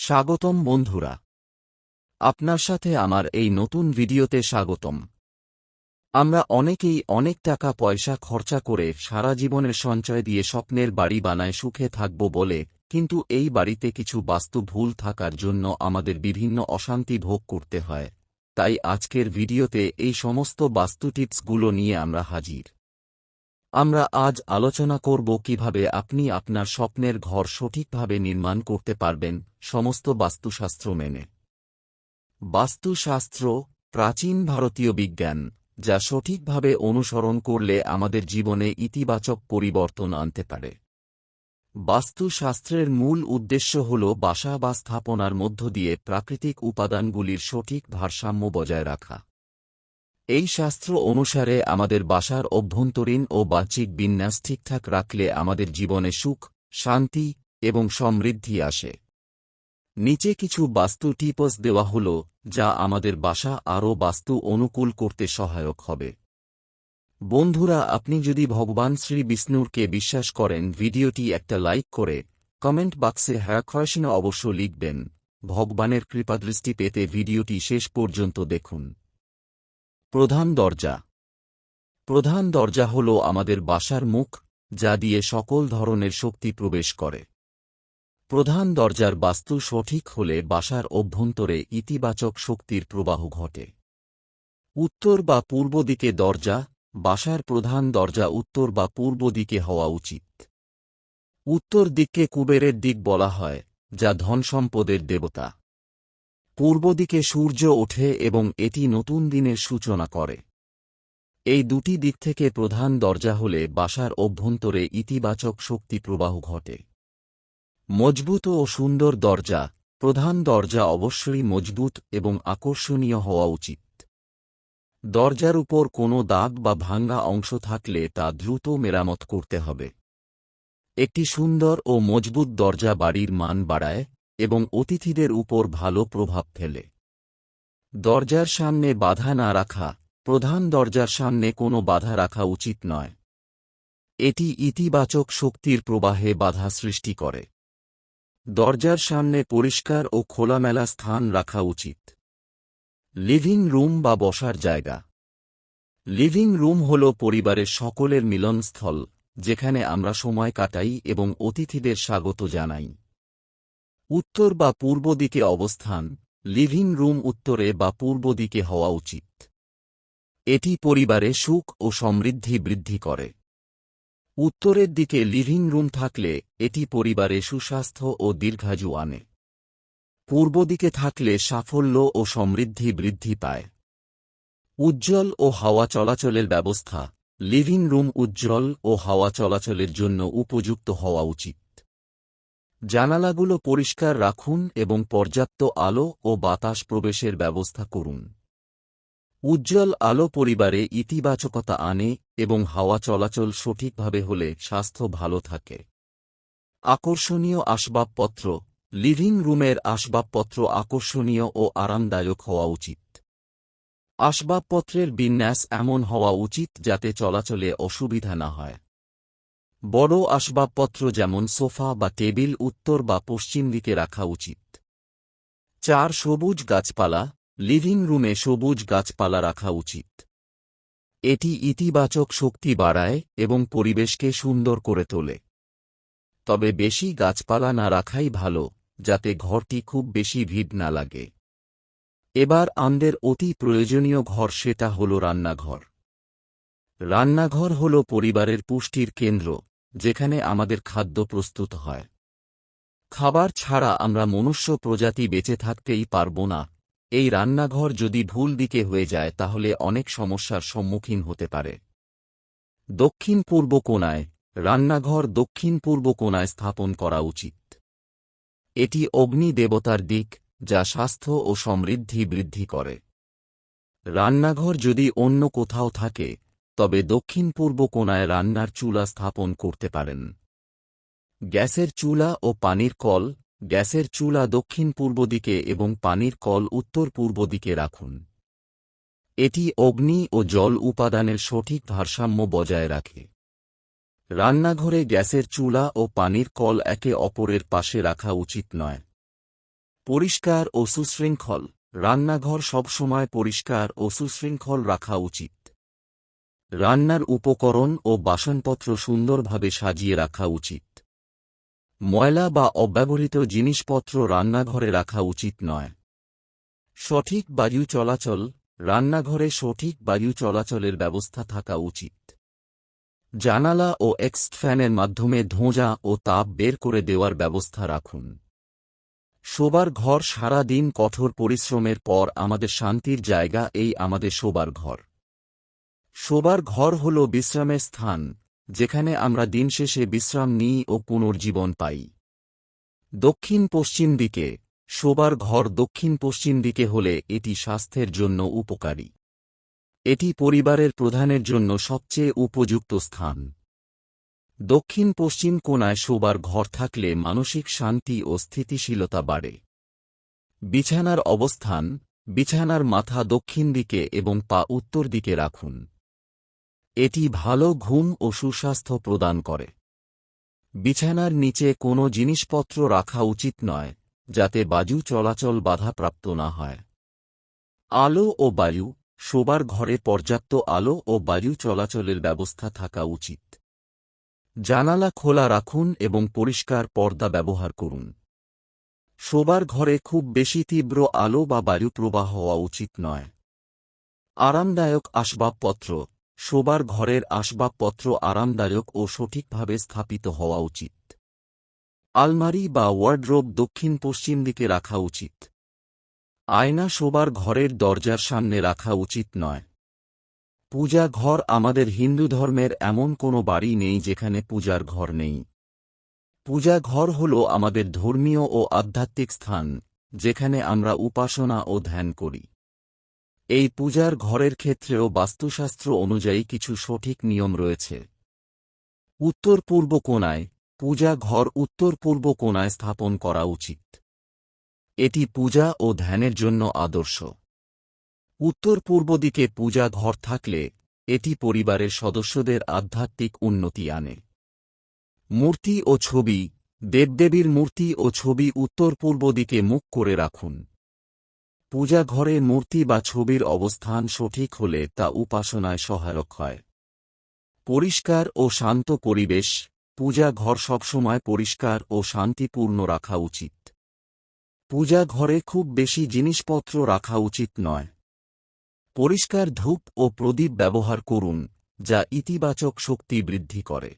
স্বাগতম বন্ধুরা। আপনার সাথে আমার এই নতুন ভিডিওতে স্বাগতম। আমরা অনেকেই অনেক টাকা পয়সা খরচা করে সারা জীবনের সঞ্চয় দিয়ে স্বপ্নের বাড়ি বানায় সুখে থাকব বলে, কিন্তু এই বাড়িতে কিছু বাস্তু ভুল থাকার জন্য আমাদের বিভিন্ন অশান্তি ভোগ করতে হয়। তাই আজকের ভিডিওতে এই সমস্ত বাস্তু টিপসগুলো নিয়ে আমরা হাজির। আমরা আজ আলোচনা করব কীভাবে আপনি আপনার স্বপ্নের ঘর সঠিকভাবে নির্মাণ করতে পারবেন সমস্ত বাস্তুশাস্ত্র মেনে। বাস্তুশাস্ত্র প্রাচীন ভারতীয় বিজ্ঞান, যা সঠিকভাবে অনুসরণ করলে আমাদের জীবনে ইতিবাচক পরিবর্তন আনতে পারে। বাস্তুশাস্ত্রের মূল উদ্দেশ্য হল বাসা বা স্থাপনার মধ্য দিয়ে প্রাকৃতিক উপাদানগুলির সঠিক ভারসাম্য বজায় রাখা। এই শাস্ত্র অনুসারে আমাদের বাসার অভ্যন্তরীণ ও বাহ্যিক বিন্যাস ঠিকঠাক রাখলে আমাদের জীবনে সুখ, শান্তি এবং সমৃদ্ধি আসে। নিচে কিছু বাস্তু টিপস দেওয়া হল, যা আমাদের বাসা আরও বাস্তু অনুকূল করতে সহায়ক হবে। বন্ধুরা, আপনি যদি ভগবান শ্রী বিষ্ণুরকে বিশ্বাস করেন, ভিডিওটি একটা লাইক করে কমেন্ট বাক্সে হ্যাঁ খয়সিনা অবশ্য লিখবেন। ভগবানের কৃপাদৃষ্টি পেতে ভিডিওটি শেষ পর্যন্ত দেখুন। প্রধান দরজা। প্রধান দরজা হল আমাদের বাসার মুখ, যা দিয়ে সকল ধরনের শক্তি প্রবেশ করে। প্রধান দরজার বাস্তু সঠিক হলে বাসার অভ্যন্তরে ইতিবাচক শক্তির প্রবাহ ঘটে। উত্তর বা পূর্ব দিকে দরজা, বাসার প্রধান দরজা উত্তর বা পূর্ব দিকে হওয়া উচিত। উত্তর দিককে কুবেরের দিক বলা হয়, যা ধনসম্পদের দেবতা। পূর্ব দিকে সূর্য ওঠে এবং এটি নতুন দিনের সূচনা করে। এই দুটি দিক থেকে প্রধান দরজা হলে বাসার অভ্যন্তরে ইতিবাচক শক্তি প্রবাহ ঘটে। মজবুত ও সুন্দর দরজা, প্রধান দরজা অবশ্যই মজবুত এবং আকর্ষণীয় হওয়া উচিত। দরজার উপর কোনো দাগ বা ভাঙ্গা অংশ থাকলে তা দ্রুত মেরামত করতে হবে। একটি সুন্দর ও মজবুত দরজা বাড়ির মান বাড়ায় এবং অতিথিদের উপর ভালো প্রভাব ফেলে। দরজার সামনে বাধা না রাখা, প্রধান দরজার সামনে কোনো বাধা রাখা উচিত নয়। এটি ইতিবাচক শক্তির প্রবাহে বাধা সৃষ্টি করে। দরজার সামনে পরিষ্কার ও খোলামেলা স্থান রাখা উচিত। লিভিং রুম বা বসার জায়গা। লিভিং রুম হল পরিবারের সকলের মিলনস্থল, যেখানে আমরা সময় কাটাই এবং অতিথিদের স্বাগত জানাই। উত্তর বা পূর্ব দিকে অবস্থান, লিভিং রুম উত্তরে বা পূর্ব দিকে হওয়া উচিত। এটি পরিবারে সুখ ও সমৃদ্ধি বৃদ্ধি করে। উত্তরের দিকে লিভিং রুম থাকলে এটি পরিবারে সুস্বাস্থ্য ও দীর্ঘায়ু আনে। পূর্ব দিকে থাকলে সাফল্য ও সমৃদ্ধি বৃদ্ধি পায়। উজ্জ্বল ও হাওয়া চলাচলের ব্যবস্থা, লিভিং রুম উজ্জ্বল ও হাওয়া চলাচলের জন্য উপযুক্ত হওয়া উচিত। জানালাগুলো পরিষ্কার রাখুন এবং পর্যাপ্ত আলো ও বাতাস প্রবেশের ব্যবস্থা করুন। উজ্জ্বল আলো পরিবারে ইতিবাচকতা আনে এবং হাওয়া চলাচল সঠিকভাবে হলে স্বাস্থ্য ভালো থাকে। আকর্ষণীয় আসবাবপত্র, লিভিং রুমের আসবাবপত্র আকর্ষণীয় ও আরামদায়ক হওয়া উচিত। আসবাবপত্রের বিন্যাস এমন হওয়া উচিত যাতে চলাচলে অসুবিধা না হয়। বড় আসবাবপত্র যেমন সোফা বা টেবিল উত্তর বা পশ্চিম দিকে রাখা উচিত। চার, সবুজ গাছপালা, লিভিং রুমে সবুজ গাছপালা রাখা উচিত। এটি ইতিবাচক শক্তি বাড়ায় এবং পরিবেশকে সুন্দর করে তোলে। তবে বেশি গাছপালা না রাখাই ভালো, যাতে ঘরটি খুব বেশি ভিড় না লাগে। এবার আমাদের অতি প্রয়োজনীয় ঘর সেটা হল রান্নাঘর। রান্নাঘর হল পরিবারের পুষ্টির কেন্দ্র। যেখানে আমাদের খাদ্য প্রস্তুত হয়। খাবার ছাড়া আমরা মনুষ্য প্রজাতি বেঁচে থাকতেই পারব না। এই রান্নাঘর যদি ভুল দিকে হয়ে যায়, তাহলে অনেক সমস্যার সম্মুখীন হতে পারে। দক্ষিণ পূর্ব কোনায় রান্নাঘর দক্ষিণ পূর্ব কোনায় স্থাপন করা উচিত। এটি অগ্নি দেবতার দিক, যা স্বাস্থ্য ও সমৃদ্ধি বৃদ্ধি করে। রান্নাঘর যদি অন্য কোথাও থাকে তবে দক্ষিণ পূর্ব কোনায় রান্নার চুলা স্থাপন করতে পারেন। গ্যাসের চুলা ও পানির কল, গ্যাসের চুলা দক্ষিণ পূর্ব দিকে এবং পানির কল উত্তর পূর্ব দিকে রাখুন। এটি অগ্নি ও জল উপাদানের সঠিক ভারসাম্য বজায় রাখে। রান্নাঘরে গ্যাসের চুলা ও পানির কল একে অপরের পাশে রাখা উচিত নয়। পরিষ্কার ও সুশৃঙ্খল, রান্নাঘর সবসময় পরিষ্কার ও সুশৃঙ্খল রাখা উচিত। রান্নার উপকরণ ও বাসনপত্র সুন্দরভাবে সাজিয়ে রাখা উচিত। ময়লা বা অব্যবহৃত জিনিসপত্র রান্নাঘরে রাখা উচিত নয়। সঠিক বায়ু চলাচল, রান্নাঘরে সঠিক বায়ু চলাচলের ব্যবস্থা থাকা উচিত। জানালা ও এক্সট ফ্যানের মাধ্যমে ধোঁজা ও তাপ বের করে দেওয়ার ব্যবস্থা রাখুন। শোবার ঘর সারা দিন কঠোর পরিশ্রমের পর আমাদের শান্তির জায়গা, এই আমাদের শোবার ঘর। শোবার ঘর হল বিশ্রামের স্থান, যেখানে আমরা দিন শেষে বিশ্রাম নিই ও পুনর্জীবন পাই। দক্ষিণ পশ্চিম দিকে, শোবার ঘর দক্ষিণ পশ্চিম দিকে হলে এটি স্বাস্থ্যের জন্য উপকারী। এটি পরিবারের প্রধানের জন্য সবচেয়ে উপযুক্ত স্থান। দক্ষিণ পশ্চিম কোণায় শোবার ঘর থাকলে মানসিক শান্তি ও স্থিতিশীলতা বাড়ে। বিছানার অবস্থান, বিছানার মাথা দক্ষিণ দিকে এবং পা উত্তর দিকে রাখুন। এটি ভালো ঘুম ও সুস্বাস্থ্য প্রদান করে। বিছানার নিচে কোনো জিনিসপত্র রাখা উচিত নয়, যাতে বায়ু চলাচল বাধাপ্রাপ্ত না হয়। আলো ও বায়ু, শোবার ঘরে পর্যাপ্ত আলো ও বায়ু চলাচলের ব্যবস্থা থাকা উচিত। জানালা খোলা রাখুন এবং পরিষ্কার পর্দা ব্যবহার করুন। শোবার ঘরে খুব বেশি তীব্র আলো বা বায়ু প্রবাহ হওয়া উচিত নয়। আরামদায়ক আসবাবপত্র শোবার ঘরের আসবাবপত্র আরামদায়ক ও সঠিকভাবে স্থাপিত হওয়া উচিত। আলমারি বা ওয়ার্ড্রোব দক্ষিণ পশ্চিম দিকে রাখা উচিত। আয়না শোবার ঘরের দরজার সামনে রাখা উচিত নয়। পূজা ঘর আমাদের হিন্দু ধর্মের এমন কোনো বাড়ি নেই যেখানে পূজার ঘর নেই। পূজা ঘর হল আমাদের ধর্মীয় ও আধ্যাত্মিক স্থান, যেখানে আমরা উপাসনা ও ধ্যান করি। এই পূজার ঘরের ক্ষেত্রেও বাস্তুশাস্ত্র অনুযায়ী কিছু সঠিক নিয়ম রয়েছে। উত্তর পূর্ব কোণায়, পূজা ঘর উত্তর পূর্ব কোণায় স্থাপন করা উচিত। এটি পূজা ও ধ্যানের জন্য আদর্শ। উত্তর পূর্ব দিকে পূজা ঘর থাকলে, এটি পরিবারের সদস্যদের আধ্যাত্মিক উন্নতি আনে। মূর্তি ও ছবি, দেবদেবীর মূর্তি ও ছবি উত্তর পূর্ব দিকে মুখ করে রাখুন। পূজা ঘরে মূর্তি বা ছবির অবস্থান সঠিক হলে তা উপাসনায় সহায়ক হয়। পরিষ্কার ও শান্ত পরিবেশ, পূজা ঘর সবসময় পরিষ্কার ও শান্তিপূর্ণ রাখা উচিত। পূজা ঘরে খুব বেশি জিনিসপত্র রাখা উচিত নয়। পরিষ্কার ধূপ ও প্রদীপ ব্যবহার করুন, যা ইতিবাচক শক্তি বৃদ্ধি করে।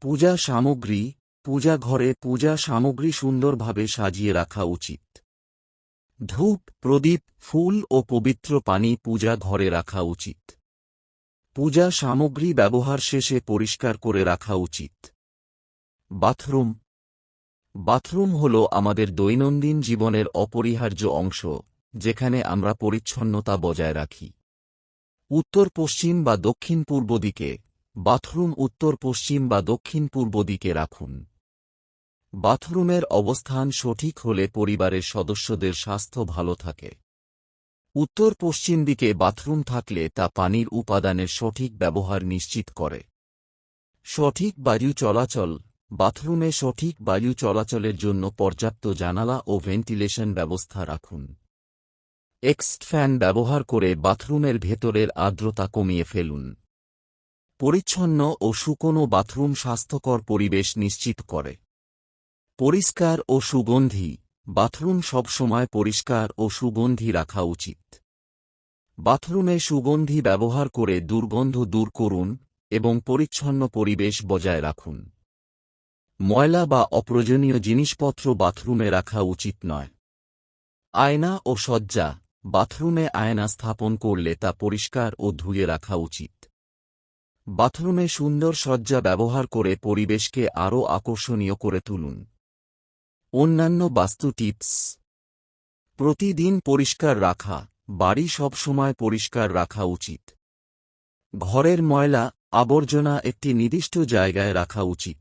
পূজা সামগ্রী, পূজা ঘরে পূজা সামগ্রী সুন্দরভাবে সাজিয়ে রাখা উচিত। ধূপ, প্রদীপ, ফুল ও পবিত্র পানি পূজা ঘরে রাখা উচিত। পূজা সামগ্রী ব্যবহার শেষে পরিষ্কার করে রাখা উচিত। বাথরুম। বাথরুম হল আমাদের দৈনন্দিন জীবনের অপরিহার্য অংশ, যেখানে আমরা পরিচ্ছন্নতা বজায় রাখি। উত্তর পশ্চিম বা দক্ষিণ পূর্ব দিকে। বাথরুম উত্তর পশ্চিম বা দক্ষিণ পূর্ব দিকে রাখুন। বাথরুমের অবস্থান সঠিক হলে পরিবারের সদস্যদের স্বাস্থ্য ভালো থাকে। উত্তর পশ্চিম দিকে বাথরুম থাকলে তা পানির উপাদানের সঠিক ব্যবহার নিশ্চিত করে। সঠিক বায়ু চলাচল বাথরুমে সঠিক বায়ু চলাচলের জন্য পর্যাপ্ত জানালা ও ভেন্টিলেশন ব্যবস্থা রাখুন। এক্সট ফ্যান ব্যবহার করে বাথরুমের ভেতরের আর্দ্রতা কমিয়ে ফেলুন। পরিচ্ছন্ন ও শুকনো বাথরুম স্বাস্থ্যকর পরিবেশ নিশ্চিত করে। পরিষ্কার ও সুগন্ধি। বাথরুম সবসময় পরিষ্কার ও সুগন্ধি রাখা উচিত। বাথরুমে সুগন্ধি ব্যবহার করে দুর্গন্ধ দূর করুন এবং পরিচ্ছন্ন পরিবেশ বজায় রাখুন। ময়লা বা অপ্রয়োজনীয় জিনিসপত্র বাথরুমে রাখা উচিত নয়। আয়না ও সজ্জা বাথরুমে আয়না স্থাপন করলে তা পরিষ্কার ও ধুয়ে রাখা উচিত। বাথরুমে সুন্দর সজ্জা ব্যবহার করে পরিবেশকে আরও আকর্ষণীয় করে তুলুন। অন্যান্য বাস্তু টিপস। প্রতিদিন পরিষ্কার রাখা, বাড়ি সবসময় পরিষ্কার রাখা উচিত। ঘরের ময়লা, আবর্জনা একটি নির্দিষ্ট জায়গায় রাখা উচিত।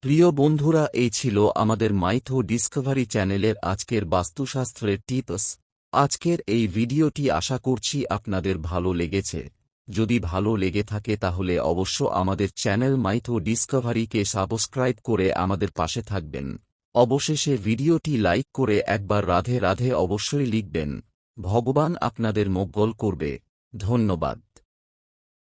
প্রিয় বন্ধুরা, এই ছিল আমাদের মাইথো ডিসকভারি চ্যানেলের আজকের বাস্তুশাস্ত্রের টিপস। আজকের এই ভিডিওটি আশা করছি আপনাদের ভালো লেগেছে। যদি ভালো লেগে থাকে তাহলে অবশ্য আমাদের চ্যানেল মাইথো ডিসকভারিকে সাবস্ক্রাইব করে আমাদের পাশে থাকবেন। অবশেষে ভিডিওটি লাইক করে একবার রাধে রাধে অবশ্যই লিখবেন। ভগবান আপনাদের মোগ্গল করবে। ধন্যবাদ।